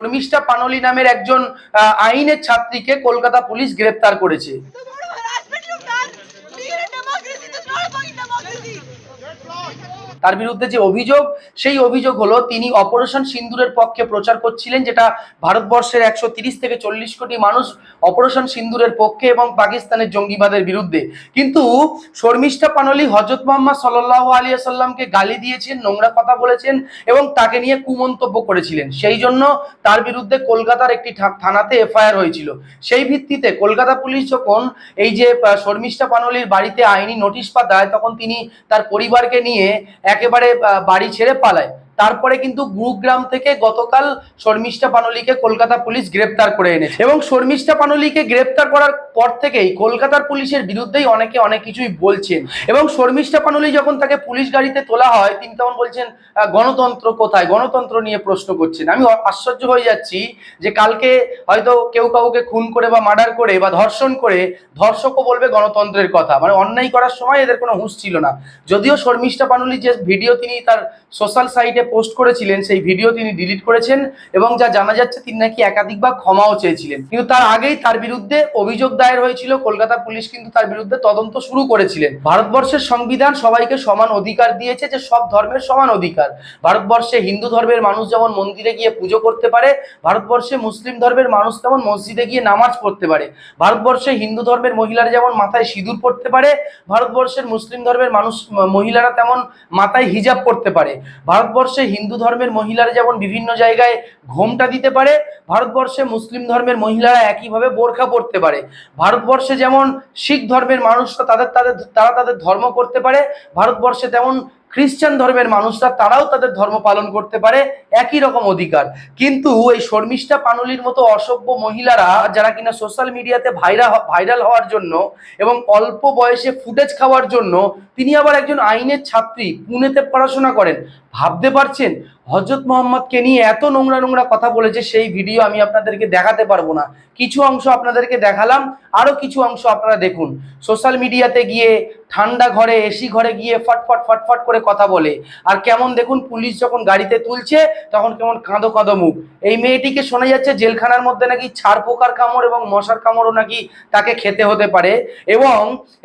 শর্মিষ্ঠা পানলি নামের একজন আইনের ছাত্রীকে কলকাতা পুলিশ গ্রেপ্তার করেছে। তার বিরুদ্ধে যে অভিযোগ, সেই অভিযোগ হলো তিনি অপারেশন সিন্দুরের পক্ষে প্রচার করছিলেন, যেটা ভারতবর্ষের একশো থেকে চল্লিশ কোটি মানুষ অপারেশন সিন্দুরের পক্ষে এবং পাকিস্তানের জঙ্গিবাদের বিরুদ্ধে। কিন্তু শর্মিষ্ঠা পানলি হজরত মোহাম্মদ সাল্লাহ আলিয়া সাল্লামকে গালি দিয়েছেন, নোংরা কথা বলেছেন এবং তাকে নিয়ে কুমন্তব্য করেছিলেন। সেই জন্য তার বিরুদ্ধে কলকাতার একটি থানাতে এফআইআর হয়েছিল। সেই ভিত্তিতে কলকাতা পুলিশ যখন এই যে শর্মিষ্ঠা পানলির বাড়িতে আইনি নোটিশ পাঠায়, তখন তিনি তার পরিবারকে নিয়ে একেবারে বাড়ি ছেড়ে পালায়। তারপরে কিন্তু গুরুগ্রাম থেকে গতকাল শর্মিষ্ঠা পানলিকে কলকাতা পুলিশ গ্রেপ্তার করে এনেছে। এবং শর্মিষ্ঠা পানলিকে গ্রেপ্তার করার পর থেকেই কলকাতার পুলিশের বিরুদ্ধেই অনেকে অনেক কিছুই বলছেন। এবং শর্মিষ্ঠা পানলি যখন তাকে পুলিশ গাড়িতে তোলা হয়, তিনি তখন বলছেন গণতন্ত্র কোথায়? গণতন্ত্র নিয়ে প্রশ্ন করছেন। আমি আশ্চর্য হয়ে যাচ্ছি যে কালকে হয়তো কেউ কাউকে খুন করে বা মার্ডার করে বা ধর্ষণ করে ধর্ষকও বলবে গণতন্ত্রের কথা। মানে অন্যায় করার সময় এদের কোনো হুঁশ ছিল না। যদিও শর্মিষ্ঠা পানুলি যে ভিডিও তিনি তার সোশ্যাল সাইটে পোস্ট করেছিলেন, সেই ভিডিও তিনি ডিলিট করেছেন এবং যা জানা যাচ্ছে তিনি নাকি একাধিকবার ক্ষমাও চেয়েছিলেন। কিন্তু তার আগেই তার বিরুদ্ধে অভিযোগ দায়ের হয়েছিল, কলকাতা পুলিশ কিন্তু তার বিরুদ্ধে তদন্ত শুরু করেছিলেন। ভারতবর্ষের সংবিধান সবাইকে সমান অধিকার দিয়েছে যে সব ধর্মের সমান অধিকার। ভারতবর্ষে হিন্দু ধর্মের মানুষ যেমন মন্দিরে গিয়ে পুজো করতে পারে, ভারতবর্ষে মুসলিম ধর্মের মানুষ তেমন মসজিদে গিয়ে নামাজ পড়তে পারে। ভারতবর্ষে হিন্দু ধর্মের মহিলারা যেমন মাথায় সিঁদুর পড়তে পারে, ভারতবর্ষের মুসলিম ধর্মের মানুষ, মহিলারা তেমন মাথায় হিজাব পড়তে পারে। ভারতবর্ষে হিন্দু ধর্মের মহিলারা যেমন বিভিন্ন জায়গায় ঘোমটা দিতে পারে, ভারতবর্ষে মুসলিম ধর্মের মহিলারা একইভাবে বোরখা পড়তে পারে। ভারতবর্ষে যেমন শিখ ধর্মের মানুষরা তাদের তাদের, তারা তাদের ধর্ম করতে পারে, ভারতবর্ষে তেমন খ্রিস্টান ধর্মের মানুষরা তারাও তাদের ধর্ম পালন করতে পারে, একই রকম অধিকার। কিন্তু এই শর্মিষ্ঠা পানুলির মতো অসভ্য মহিলারা যারা কিনা সোশ্যাল মিডিয়াতে ভাইরা ভাইরাল হওয়ার জন্য এবং অল্প বয়সে ফুটেজ খাওয়ার জন্য, তিনি আবার একজন আইনের ছাত্রী, পুনেতে পড়াশোনা করেন। ভাবতে পারছেন? হজরত মোহাম্মদকে নিয়ে এত নোংরা নোংরা কথা বলেছে, সেই ভিডিও আমি আপনাদেরকে দেখাতে পারব না। কিছু অংশ আপনাদেরকে দেখালাম, আরও কিছু অংশ আপনারা দেখুন। সোশ্যাল মিডিয়াতে গিয়ে ঠান্ডা ঘরে এসি ঘরে গিয়ে ফটফট ফটফট করে কথা বলে। আর কেমন দেখুন, পুলিশ যখন গাড়িতে তুলছে, তখন কেমন কাঁদো কাঁদো মুখ। এই মেয়েটিকে শোনা যাচ্ছে জেলখানার মধ্যে নাকি ছাড় পোকার কামড় এবং মশার কামড়ও নাকি তাকে খেতে হতে পারে। এবং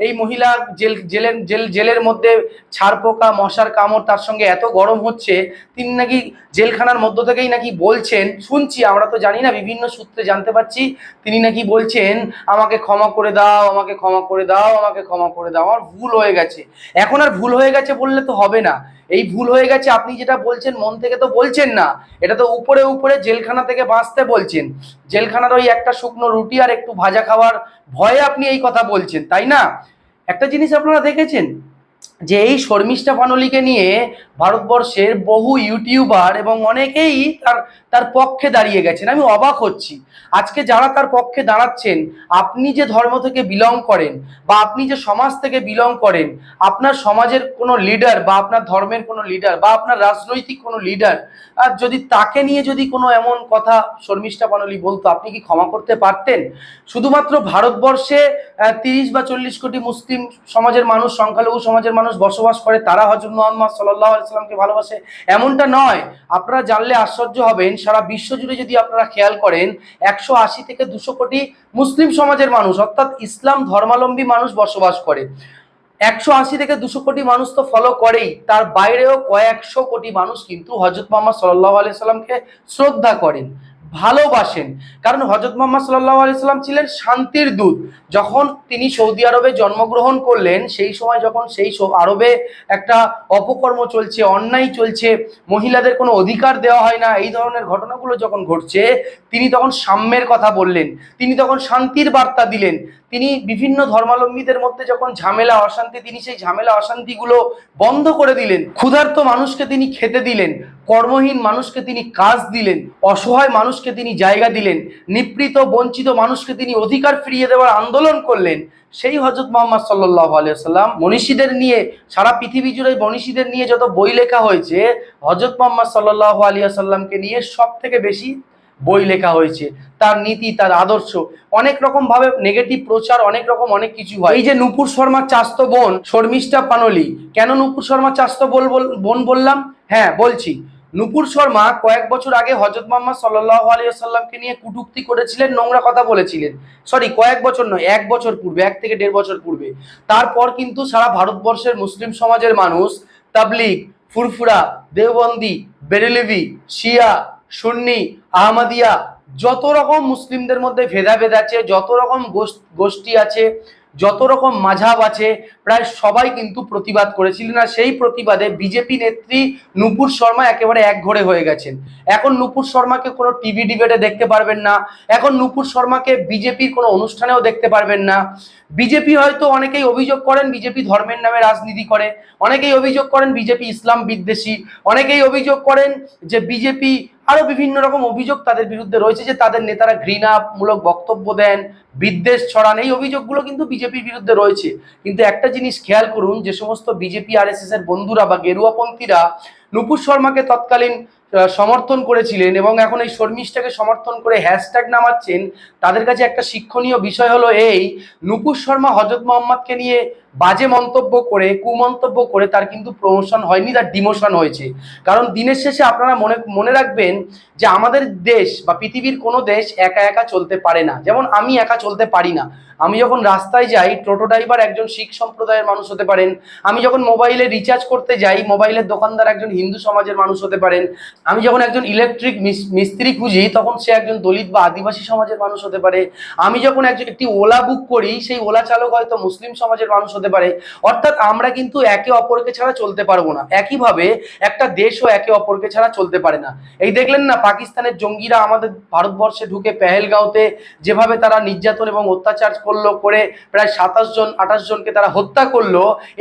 এই মহিলা জেল, জেলের জেল, জেলের মধ্যে ছাড় পোকা মশার কামড় তার সঙ্গে এত গরম হচ্ছে, তিনি নাকি জেলখানার মধ্য থেকেই নাকি বলছেন, শুনছি, আমরা তো জানি না, বিভিন্ন সূত্রে জানতে পারছি, তিনি নাকি বলছেন, আমাকে ক্ষমা করে দাও, আমাকে ক্ষমা করে দাও, আমাকে ক্ষমা করে দাও, আমার ভুল হয়ে গেছে। এখন আর ভুল হয়ে গেছে বললে তো হবে না। এই ভুল হয়ে গেছে, আপনি যেটা বলছেন, মন থেকে তো বলছেন না। এটা তো উপরে উপরে জেলখানা থেকে বাঁচতে বলছেন। জেলখানার ওই একটা শুকনো রুটি আর একটু ভাজা খাওয়ার ভয়ে আপনি এই কথা বলছেন, তাই না? একটা জিনিস আপনারা দেখেছেন? যে এই শর্মিষ্ঠা পানলিকে নিয়ে ভারতবর্ষের বহু ইউটিউবার এবং অনেকেই তার তার পক্ষে দাঁড়িয়ে গেছেন। আমি অবাক হচ্ছি। আজকে যারা তার পক্ষে দাঁড়াচ্ছেন, আপনি যে ধর্ম থেকে বিলং করেন বা আপনি যে সমাজ থেকে বিলং করেন, আপনার সমাজের কোনো লিডার বা আপনার ধর্মের কোনো লিডার বা আপনার রাজনৈতিক কোনো লিডার আর যদি তাকে নিয়ে যদি কোনো এমন কথা শর্মিষ্ঠা পানলি বলতো, আপনি কি ক্ষমা করতে পারতেন? শুধুমাত্র ভারতবর্ষে তিরিশ বা চল্লিশ কোটি মুসলিম সমাজের মানুষ, সংখ্যালঘু সমাজের মানুষ বসবাস করে, তারা হজরত মোহাম্মদ সাল্লাহ সাল্লামকে ভালোবাসে। এমনটা নয়, আপনারা জানলে আশ্চর্য হবেন, সারা বিশ্ব জুড়ে যদি আপনারা খেয়াল করেন, একশো আশি থেকে দুশো কোটি মুসলিম সমাজের মানুষ, অর্থাৎ ইসলাম ধর্মাবলম্বী মানুষ বসবাস করে। একশো আশি থেকে দুশো কোটি মানুষ তো ফলো করেই, তার বাইরেও কয়েকশো কোটি মানুষ কিন্তু হজরত মোহাম্মদ সাল্লাহ আলি সাল্লামকে শ্রদ্ধা করেন। ভালোবাসেন। কারণ হজরত মোহাম্মদ সাল্লাহ আলি সাল্লাম ছিলেন শান্তির দূত। যখন তিনি সৌদি আরবে জন্মগ্রহণ করলেন, সেই সময় যখন সেই আরবে একটা অপকর্ম চলছে, অন্যায় চলছে, মহিলাদের কোনো অধিকার দেওয়া হয় না, এই ধরনের ঘটনাগুলো যখন ঘটছে, তিনি তখন সাম্যের কথা বললেন। তিনি তখন শান্তির বার্তা দিলেন। তিনি বিভিন্ন ধর্মাবলম্বীদের মধ্যে যখন ঝামেলা, অশান্তি, তিনি সেই ঝামেলা, অশান্তিগুলো বন্ধ করে দিলেন। ক্ষুধার্ত মানুষকে তিনি খেতে দিলেন, কর্মহীন মানুষকে তিনি কাজ দিলেন, অসহায় মানুষকে তিনি জায়গা দিলেন, নিপৃত, বঞ্চিত মানুষকে তিনি অধিকার ফিরিয়ে দেওয়ার আন্দোলন করলেন। সেই হজরত মোহাম্মদ সাল্লাহ আলিয়াল্লাম মনীষীদের নিয়ে, সারা পৃথিবী জুড়ে মনীষীদের নিয়ে যত বই লেখা হয়েছে হজরত মোহাম্মদ সাল্লাহ আলিয়া সাল্লামকে নিয়ে সব থেকে বেশি বই লেখা হয়েছে, তার নীতি, তার আদর্শ, অনেক রকম ভাবে নেগেটিভ প্রচার, অনেক রকম অনেক কিছু হয়। এই যে নুপুর শর্মার চাস্তো বোন, শর্মিষ্ঠা পানলি, কেন নুপুর শর্মা চাস্তো বল- বোন বললাম? হ্যাঁ বলছি। নুপুর শর্মা কয়েক বছর আগে হজরত মোহাম্মদ সাল্লাহ আলিয়াল্লামকে নিয়ে কুটুক্তি করেছিলেন, নোংরা কথা বলেছিলেন। সরি কয়েক বছর নয়, এক বছর পূর্বে, এক থেকে দেড় বছর পূর্বে। তারপর কিন্তু সারা ভারতবর্ষের মুসলিম সমাজের মানুষ, তাবলিগ, ফুরফুরা, দেওবন্দি বেরেলিভি শিয়া, সুন্নি আহমদিয়া, যত রকম মুসলিমদের মধ্যে ভেদাভেদ আছে, যত রকম গোষ্ঠী আছে, যত রকম মাঝাব আছে, প্রায় সবাই কিন্তু প্রতিবাদ করেছিলেন আর সেই প্রতিবাদে বিজেপি নেত্রী নুপুর শর্মা একেবারে একঘরে হয়ে গেছেন। এখন নুপুর শর্মাকে কোনো টিভি ডিবেটে দেখতে পারবেন না, এখন নুপুর শর্মাকে বিজেপির কোনো অনুষ্ঠানেও দেখতে পারবেন না। বিজেপি হয়তো অনেকেই অভিযোগ করেন বিজেপি ধর্মের নামে রাজনীতি করে, অনেকেই অভিযোগ করেন বিজেপি ইসলাম বিদ্বেষী, অনেকেই অভিযোগ করেন যে বিজেপি আরও বিভিন্ন রকম অভিযোগ তাদের বিরুদ্ধে রয়েছে যে তাদের নেতারা ঘৃণামূলক বক্তব্য দেন, বিদ্বেষ ছড়ান, এই অভিযোগগুলো কিন্তু বিজেপির বিরুদ্ধে রয়েছে। কিন্তু একটা জিনিস খেয়াল করুন, যে সমস্ত বিজেপি আর এর বন্ধুরা বা গেরুয়াপন্থীরা নুপুর শর্মাকে তৎকালীন সমর্থন করেছিলেন এবং এখন এই শর্মিষ্ঠাকে সমর্থন করে হ্যাশট্যাগ নামাচ্ছেন, তাদের কাছে একটা শিক্ষণীয় বিষয় হলো এই, নুপুর শর্মা, হজরত মোহাম্মদকে নিয়ে বাজে মন্তব্য করে, কুমন্তব্য করে তার কিন্তু প্রমোশন হয়নি, তার ডিমোশন হয়েছে। কারণ দিনের শেষে আপনারা মনে মনে রাখবেন যে আমাদের দেশ বা পৃথিবীর কোনো দেশ একা একা চলতে পারে না। যেমন আমি একা চলতে পারি না। আমি যখন রাস্তায় যাই, টোটো ড্রাইভার একজন শিখ সম্প্রদায়ের মানুষ হতে পারেন। আমি যখন মোবাইলে রিচার্জ করতে যাই, মোবাইলের দোকানদার একজন হিন্দু সমাজের মানুষ হতে পারেন। আমি যখন একজন ইলেকট্রিক মিস্ত্রি খুঁজি, তখন সে একজন দলিত বা আদিবাসী সমাজের মানুষ হতে পারে। আমি যখন একজন একটি ওলা বুক করি, সেই ওলা চালক হয়তো মুসলিম সমাজের মানুষ হতে পারে। অর্থাৎ আমরা কিন্তু একে অপরকে ছাড়া চলতে পারব না। একইভাবে একটা দেশও একে অপরকে ছাড়া চলতে পারে না। এই দেখলেন না, পাকিস্তানের জঙ্গিরা আমাদের ভারতবর্ষে ঢুকে পেহেলগাঁওতে যেভাবে তারা নির্যাতন এবং অত্যাচার করল, করে প্রায় সাতাশ জন, আঠাশ জনকে তারা হত্যা করল,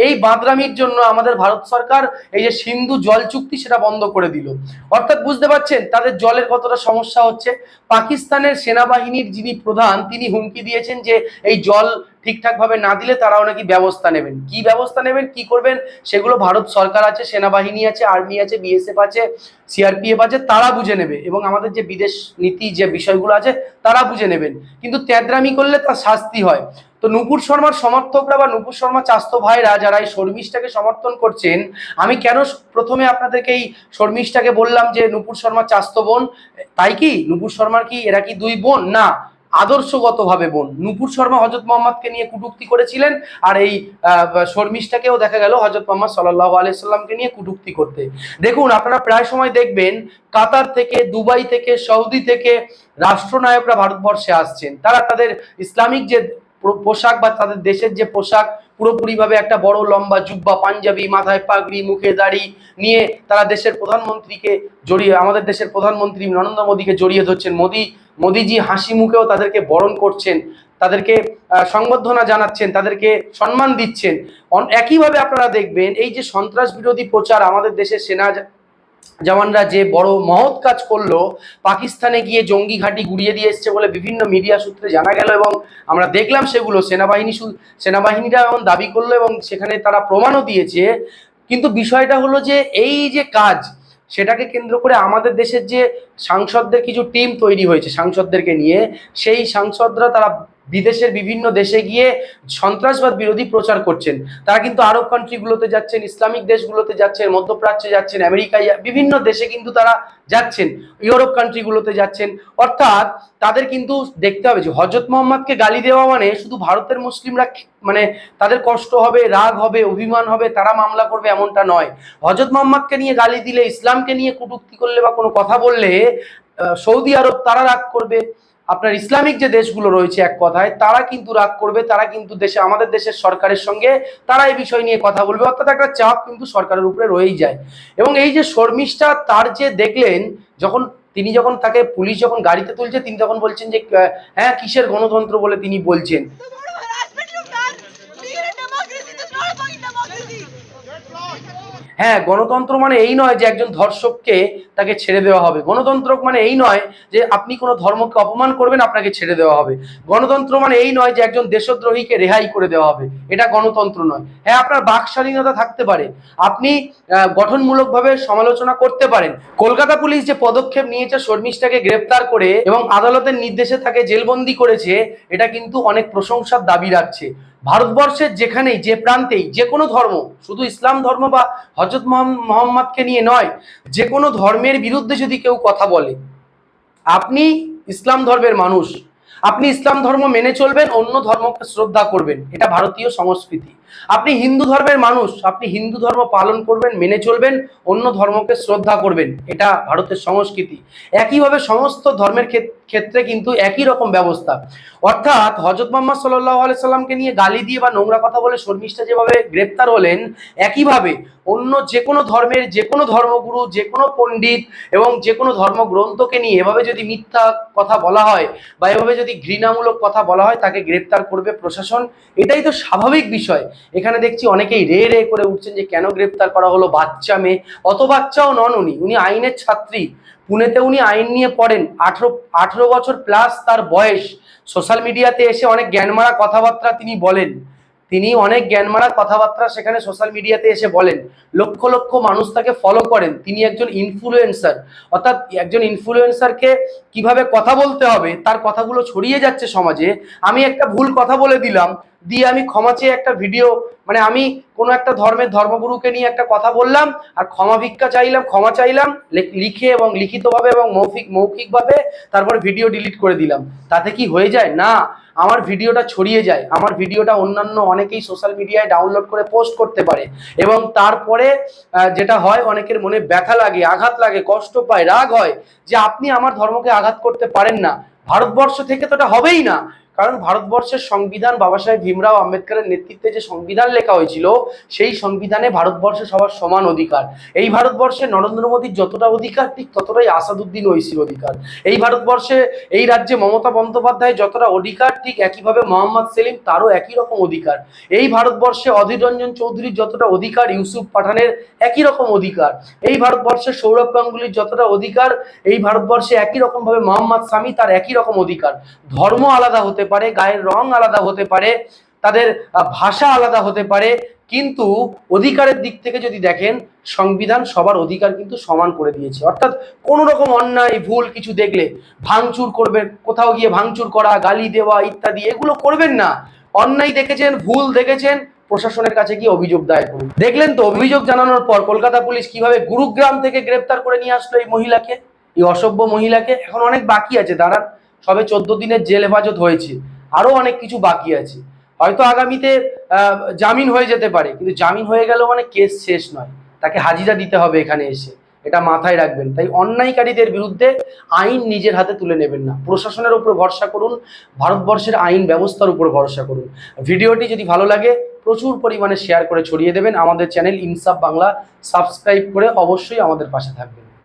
এই বাদরামির জন্য আমাদের ভারত সরকার এই যে সিন্ধু জল চুক্তি সেটা বন্ধ করে দিল। অর্থাৎ বুঝতে পারছেন তাদের জলের কতটা সমস্যা হচ্ছে। পাকিস্তানের সেনাবাহিনীর যিনি প্রধান, তিনি হুমকি দিয়েছেন যে এই জল ঠিকঠাকভাবে না দিলে তারাও নাকি ব্যবস্থা নেবেন। কি ব্যবস্থা নেবেন, কি করবেন, সেগুলো ভারত সরকার আছে, সেনাবাহিনী আছে, আর্মি আছে, বিএসএফ আছে, সিআরপিএফ আছে, তারা বুঝে নেবে এবং আমাদের যে বিদেশ নীতি যে বিষয়গুলো আছে, তারা বুঝে নেবেন। কিন্তু ত্যাদ্রামি করলে তার শাস্তি হয়। তো নুপুর শর্মার সমর্থকরা বা নুপুর শর্মা চাস্ত ভাইরা যারা এই শর্মিষ্ঠাকে সমর্থন করছেন, আমি কেন প্রথমে আপনাদেরকে এই শর্মিষ্ঠাকে বললাম যে নুপুর শর্মা চাস্ত বোন? তাই কি? নুপুর শর্মার কি, এরা কি দুই বোন? না, আদর্শগতভাবে বোন। নুপুর শর্মা হজরত মোহাম্মদকে নিয়ে কুটুক্তি করেছিলেন আর এই শর্মিষ্ঠাকেও দেখা গেল হজরত মোহাম্মদ সাল্লাহ আলাইসাল্লামকে নিয়ে কুটুক্তি করতে। দেখুন, আপনারা প্রায় সময় দেখবেন কাতার থেকে, দুবাই থেকে, সৌদি থেকে রাষ্ট্রনায়করা ভারতবর্ষে আসছেন। তারা তাদের ইসলামিক যে পোশাক বা তাদের দেশের যে পোশাক, পুরোপুরিভাবে একটা বড় লম্বা জুব্বা, পাঞ্জাবি, মাথায় পাগড়ি, মুখে দাড়ি নিয়ে তারা দেশের প্রধানমন্ত্রীকে জড়িয়ে, আমাদের দেশের প্রধানমন্ত্রী নরেন্দ্র মোদীকে জড়িয়ে ধরছেন। মোদী, মোদীজি হাসি মুখেও তাদেরকে বরণ করছেন, তাদেরকে সংবর্ধনা জানাচ্ছেন, তাদেরকে সম্মান দিচ্ছেন। একইভাবে আপনারা দেখবেন, এই যে সন্ত্রাস বিরোধী প্রচার আমাদের দেশের সেনা জওয়ানরা যে বড় মহৎ কাজ করল, পাকিস্তানে গিয়ে জঙ্গি ঘাঁটি গুড়িয়ে দিয়ে এসছে বলে বিভিন্ন মিডিয়া সূত্রে জানা গেল এবং আমরা দেখলাম সেগুলো, সেনাবাহিনী সেনাবাহিনীরা এমন দাবি করল এবং সেখানে তারা প্রমাণও দিয়েছে। কিন্তু বিষয়টা হলো যে এই যে কাজ, সেটাকে কেন্দ্র করে আমাদের দেশের যে সাংসদদের কিছু টিম তৈরি হয়েছে, সাংসদদেরকে নিয়ে, সেই সাংসদরা তারা বিদেশের বিভিন্ন দেশে গিয়ে সন্ত্রাসবাদ বিরোধী প্রচার করছেন। তারা কিন্তু আরব কান্ট্রিগুলোতে যাচ্ছেন, ইসলামিক দেশগুলোতে যাচ্ছেন, মধ্যপ্রাচ্যে যাচ্ছেন, আমেরিকায় বিভিন্ন দেশে কিন্তু তারা যাচ্ছেন, ইউরোপ কান্ট্রিগুলোতে যাচ্ছেন। অর্থাৎ তাদের কিন্তু দেখতে হবে যে হজরত মোহাম্মদকে গালি দেওয়া মানে শুধু ভারতের মুসলিমরা মানে তাদের কষ্ট হবে, রাগ হবে, অভিমান হবে, তারা মামলা করবে এমনটা নয়। হজরত মোহাম্মদকে নিয়ে গালি দিলে, ইসলামকে নিয়ে কটূক্তি করলে বা কোনো কথা বললে সৌদি আরব তারা রাগ করবে। আপনার ইসলামিক যে দেশগুলো রয়েছে এক কথায় তারা কিন্তু রাগ করবে তারা কিন্তু দেশে আমাদের দেশের সরকারের সঙ্গে তারা এই বিষয় নিয়ে কথা বলবে অর্থাৎ একটা চাপ কিন্তু সরকারের উপরে রয়েই যায়। এবং এই যে শর্মিষ্ঠা তার যে দেখলেন যখন তিনি যখন তাকে পুলিশ যখন গাড়িতে তুলছে তিনি তখন বলছেন যে হ্যাঁ কিসের গণতন্ত্র? বলে তিনি বলছেন. হ্যাঁ গণতন্ত্র মানে এই নয় যে একজন ধর্ষককে তাকে ছেড়ে দেওয়া হবে। গণতন্ত্র মানে এই নয় যে আপনি কোনো ধর্মকে অপমান করবেন, আপনাকে ছেড়ে দেওয়া হবে। গণতন্ত্র মানে এই নয় যে একজন দেশদ্রোহীকে রেহাই করে দেওয়া হবে। এটা গণতন্ত্র নয়। হ্যাঁ আপনার বাক স্বাধীনতা থাকতে পারে। আপনি গঠনমূলকভাবে সমালোচনা করতে পারেন। কলকাতা পুলিশ যে পদক্ষেপ নিয়েছে, শর্মিষ্ঠাকে গ্রেপ্তার করে এবং আদালতের নির্দেশে তাকে জেলবন্দি করেছে, এটা কিন্তু অনেক প্রশংসার দাবি রাখছে। ভারতবর্ষের যেখানেই, যে প্রান্তেই, যে কোনো ধর্ম, শুধু ইসলাম ধর্ম বা হজরত মোহাম্মদকে নিয়ে নয়, যে কোনো ধর্মের বিরুদ্ধে যদি কেউ কথা বলে, আপনি ইসলাম ধর্মের মানুষ, আপনি ইসলাম ধর্ম মেনে চলবেন, অন্য ধর্মকে শ্রদ্ধা করবেন, এটা ভারতীয় সংস্কৃতি। আপনি হিন্দু ধর্মের মানুষ, আপনি হিন্দু ধর্ম পালন করবেন, মেনে চলবেন, অন্য ধর্মকে শ্রদ্ধা করবেন, এটা ভারতের সংস্কৃতি। একইভাবে সমস্ত ধর্মের ক্ষেত- ক্ষেত্রে কিন্তু একই রকম ব্যবস্থা। অর্থাৎ হজরত মোহাম্মদ সাল্লাহ সাল্লামকে নিয়ে গালি দিয়ে বা নোংরা কথা বলে শর্মিষ্ঠা যেভাবে গ্রেপ্তার হলেন, একইভাবে অন্য যে কোনো ধর্মের যে কোনো ধর্মগুরু যে কোনো পণ্ডিত এবং যে কোনো ধর্মগ্রন্থকে নিয়ে এভাবে যদি মিথ্যা কথা বলা হয় বা এভাবে যদি ঘৃণামূলক কথা বলা হয়, তাকে গ্রেপ্তার করবে প্রশাসন। এটাই তো স্বাভাবিক বিষয়। এখানে দেখছি অনেকেই রে রে করে উঠছেন যে কেন গ্রেপ্তার করা হলো বাচ্চা মেয়ে, অত বাচ্চাও নন উনি উনি আইনের ছাত্রী। পুনেতে উনি আইন নিয়ে পড়েন। আঠেরো আঠেরো বছর প্লাস তার বয়স। সোশ্যাল মিডিয়াতে এসে অনেক জ্ঞানমারা কথাবার্তা তিনি বলেন। তিনি অনেক জ্ঞানমারা কথাবার্তা সেখানে সোশ্যাল মিডিয়াতে এসে বলেন। লক্ষ লক্ষ মানুষ তাকে ফলো করেন। তিনি একজন ইনফ্লুয়েন্সার অর্থাৎ একজন ইনফ্লুয়েন্সারকে কীভাবে কথা বলতে হবে, তার কথাগুলো ছড়িয়ে যাচ্ছে সমাজে। আমি একটা ভুল কথা বলে দিলাম। দিয়ে আমি ক্ষমা চেয়ে একটা ভিডিও মানে আমি কোনো একটা ধর্মের ধর্মগুরুকে নিয়ে একটা কথা বললাম, আর ক্ষমা ভিক্ষা চাইলাম, ক্ষমা চাইলাম লিখে এবং লিখিতভাবে এবং মৌখিক মৌখিকভাবে তারপর ভিডিও ডিলিট করে দিলাম। তাতে কি হয়ে যায়? না, আমার ভিডিওটা ছড়িয়ে যায়। আমার ভিডিওটা অন্যান্য অনেকেই সোশ্যাল মিডিয়ায় ডাউনলোড করে পোস্ট করতে পারে। এবং তারপরে যেটা হয়, অনেকের মনে ব্যথা লাগে, আঘাত লাগে, কষ্ট পায়, রাগ হয় যে আপনি আমার ধর্মকে আঘাত করতে পারেন না। ভারতবর্ষ থেকে তো এটা হবেই না। কারণ ভারতবর্ষের সংবিধান বাবা সাহেব ভীমরাও আম্বেদকরের নেতৃত্বে যে সংবিধান লেখা হয়েছিল, সেই সংবিধানে ভারতবর্ষে সবার সমান অধিকার। এই ভারতবর্ষে নরেন্দ্র মোদীর যতটা অধিকার, ঠিক ততটাই আসাদুদ্দিন ঐশীর অধিকার। এই ভারতবর্ষে এই রাজ্যে মমতা বন্দ্যোপাধ্যায় যতটা অধিকার, ঠিক একইভাবে মোহাম্মদ সেলিম তারও একই রকম অধিকার। এই ভারতবর্ষে অধীর রঞ্জন চৌধুরীর যতটা অধিকার, ইউসুফ পাঠানের একই রকম অধিকার। এই ভারতবর্ষে সৌরভ গাঙ্গুলির যতটা অধিকার, এই ভারতবর্ষে একই রকম ভাবে মোহাম্মদ স্বামী তার একই রকম অধিকার। ধর্ম আলাদা হতে পারে, গায়ের রং আলাদা হতে পারে, তাদের ভাষা আলাদা হতে পারে, কিন্তু অধিকারের দিক থেকে যদি দেখেন, সংবিধান সবার অধিকার কিন্তু সমান করে দিয়েছে। অর্থাৎ কোনো রকম অন্যায়, ভুল কিছু দেখলে, ভাঙচুর করবেন কোথাও গিয়ে ভাঙচুর করা, গালি দেওয়া ইত্যাদি, এগুলো করবেন না। অন্যায় দেখেছেন, ভুল দেখেছেন, প্রশাসনের কাছে গিয়ে অভিযোগ দায়ের করুন। দেখলেন তো, অভিযোগ জানানোর পর কলকাতা পুলিশ কীভাবে গুরুগ্রাম থেকে গ্রেপ্তার করে নিয়ে আসলো এই মহিলাকে, এই অসভ্য মহিলাকে? এখন অনেক বাকি আছে, দাঁড়ান। সবে চোদ্দ দিনের জেল হেফাজত হয়েছে। আরও অনেক কিছু বাকি আছে। হয়তো আগামীতে জামিন হয়ে যেতে পারে, কিন্তু জামিন হয়ে গেল মানে কেস শেষ নয়। তাকে হাজিরা দিতে হবে এখানে এসে। এটা মাথায় রাখবেন। তাই অন্যায়কারীদের বিরুদ্ধে আইন নিজের হাতে তুলে নেবেন না। প্রশাসনের উপর ভরসা করুন, ভারতবর্ষের আইন ব্যবস্থার উপর ভরসা করুন। ভিডিওটি যদি ভালো লাগে, প্রচুর পরিমাণে শেয়ার করে ছড়িয়ে দেবেন। আমাদের চ্যানেল ইনসাফ বাংলা সাবস্ক্রাইব করে অবশ্যই আমাদের পাশে থাকবেন।